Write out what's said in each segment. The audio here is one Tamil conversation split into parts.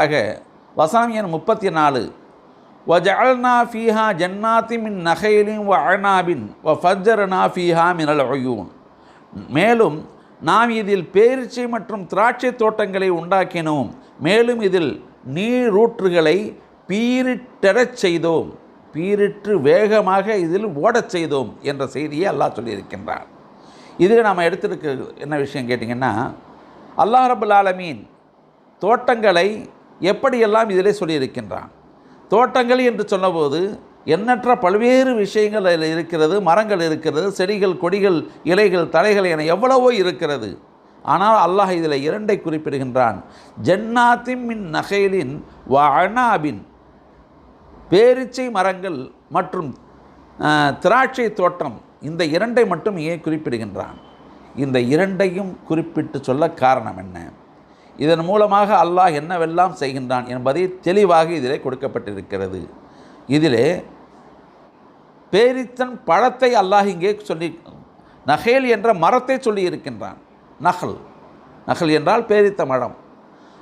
ஆக வசனம் எண் முப்பத்தி நாலு வஜஅல்னா ஃபீஹா ஜன்னாத்தி மின் நகைலின் வ அழனாபின் வ ஃபஜ்ஜரனா ஃபீஹா மினல் ஒயூன் மேலும் நாம் இதில் பேரிச்சை மற்றும் திராட்சை தோட்டங்களை உண்டாக்கினோம். மேலும் இதில் நீரூற்றுகளை பீரிட்டரச் செய்தோம். பீரிட்டு வேகமாக இதில் ஓடச் செய்தோம் என்ற செய்தியை அல்லாஹ் சொல்லியிருக்கின்றார் இதில் நாம் எடுத்திருக்க என்ன விஷயம் கேட்டிங்கன்னா அல்லாஹ் ரபுல் ஆலமீன் தோட்டங்களை எப்படியெல்லாம் இதிலே சொல்லியிருக்கின்றான்? தோட்டங்கள் என்று சொன்னபோது எண்ணற்ற பல்வேறு விஷயங்கள் அதில் இருக்கிறது மரங்கள் இருக்கிறது செடிகள் கொடிகள் இலைகள் தலைகள் என எவ்வளவோ இருக்கிறது. ஆனால் அல்லாஹ் இதில் இரண்டை குறிப்பிடுகின்றான். ஜன்னாத்தின் மின் நகைலின் வ அனாபின். பேரிச்சை மரங்கள் மற்றும் திராட்சை தோட்டம் இந்த இரண்டை மட்டும் ஏன் குறிப்பிடுகின்றான்? இந்த இரண்டையும் குறிப்பிட்டு சொல்ல காரணம் என்ன? இதன் மூலமாக அல்லாஹ் என்னவெல்லாம் செய்கின்றான் என்பதை தெளிவாக இதிலே கொடுக்கப்பட்டிருக்கிறது. இதிலே பேரித்தன் பழத்தை அல்லாஹ் இங்கே சொல்லி நகேல் என்ற மரத்தை சொல்லி இருக்கின்றான். நகல். நகல் என்றால் பேரித்த மரம்.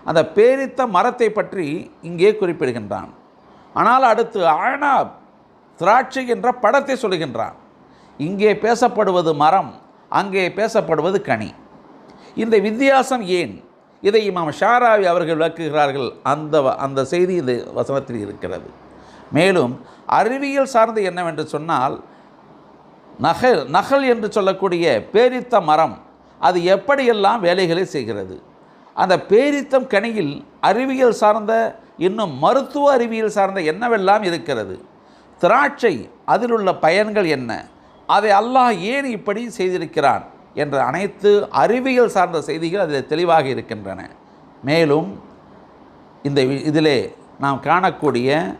அந்த பேரித்த மரத்தை பற்றி இங்கே குறிப்பிடுகின்றான். ஆனால் அடுத்து ஆனாப் திராட்சை என்ற படத்தை சொல்லுகின்றான். இங்கே பேசப்படுவது மரம் அங்கே பேசப்படுவது கனி. இந்த வித்தியாசம் ஏன்? இதை இமாம் ஷாராவி அவர்கள் விளக்குகிறார்கள். அந்த வ- அந்த செய்தி இந்த வசனத்தில் இருக்கிறது. மேலும் அறிவியல் சார்ந்து என்னவென்று சொன்னால் நகல் நகல் என்று சொல்லக்கூடிய பேரித்த மரம் அது எப்படியெல்லாம் வேலைகளை செய்கிறது? அந்த பேரித்தம் கனியில் அறிவியல் சார்ந்த இன்னும் மருத்துவ அறிவியல் சார்ந்த என்னவெல்லாம் இருக்கிறது? திராட்சை அதில் உள்ள பயன்கள் என்ன? அதை அல்லாஹ் ஏன் இப்படி செய்திருக்கிறான்? என்ற அனைத்து அறிவியல் சார்ந்த செய்திகள் அதில் தெளிவாக இருக்கின்றன. மேலும் இந்த வி- இதிலே நாம் காணக்கூடிய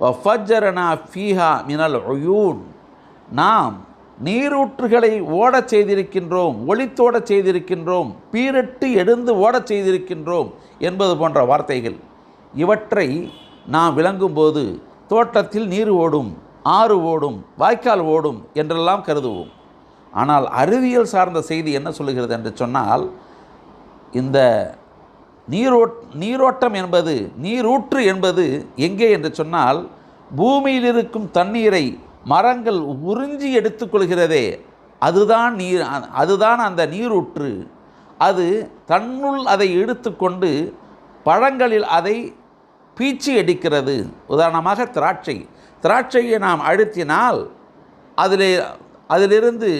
ஃபஜ்ஜரனா ஃபீஹா மினல் ஒயூன் நாம் நீரூற்றுகளை ஓடச் செய்திருக்கின்றோம் ஒளித்தோடச் செய்திருக்கின்றோம் பீரட்டு எடுந்து ஓடச் செய்திருக்கின்றோம் என்பது போன்ற வார்த்தைகள். இவற்றை நாம் விளங்கும்போது தோட்டத்தில் நீர் ஓடும் ஆறு ஓடும் வாய்க்கால் ஓடும் என்றெல்லாம் கருதுவோம். ஆனால் அறிவியல் சார்ந்த செய்தி என்ன சொல்லுகிறது என்று சொன்னால் இந்த நீரோட் நீரோட்டம் என்பது நீரூற்று என்பது எங்கே என்று சொன்னால் பூமியில் இருக்கும் தண்ணீரை மரங்கள் உறிஞ்சி எடுத்துக்கொள்கிறதே அதுதான் நீர் அதுதான் அந்த நீரூற்று. அது தன்னுள் அதை எடுத்துக்கொண்டு பழங்களில் அதை பீச்சி அடிக்கிறது. உதாரணமாக திராட்சை. திராட்சையை நாம் அழுத்தினால் அதிலே அதிலிருந்து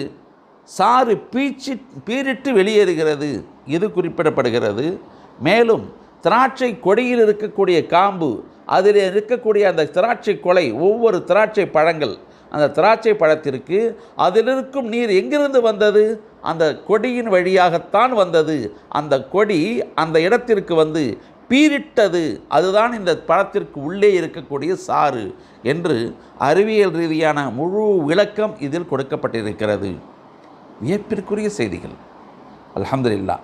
சாறு பீச்சி பீரிட்டு வெளியேறுகிறது. இது குறிப்பிடப்படுகிறது. மேலும் திராட்சை கொடியில் இருக்கக்கூடிய காம்பு அதில் இருக்கக்கூடிய அந்த திராட்சை கொலை ஒவ்வொரு திராட்சை பழங்கள் அந்த திராட்சை பழத்திற்கு அதில் இருக்கும் நீர் எங்கிருந்து வந்தது? அந்த கொடியின் வழியாகத்தான் வந்தது. அந்த கொடி அந்த இடத்திற்கு வந்து பீரிட்டது அதுதான் இந்த பழத்திற்கு உள்ளே இருக்கக்கூடிய சாறு என்று அறிவியல் ரீதியான முழு விளக்கம் இதில் கொடுக்கப்பட்டிருக்கிறது. வியப்பிற்குரிய செய்திகள். அலமதுல்லா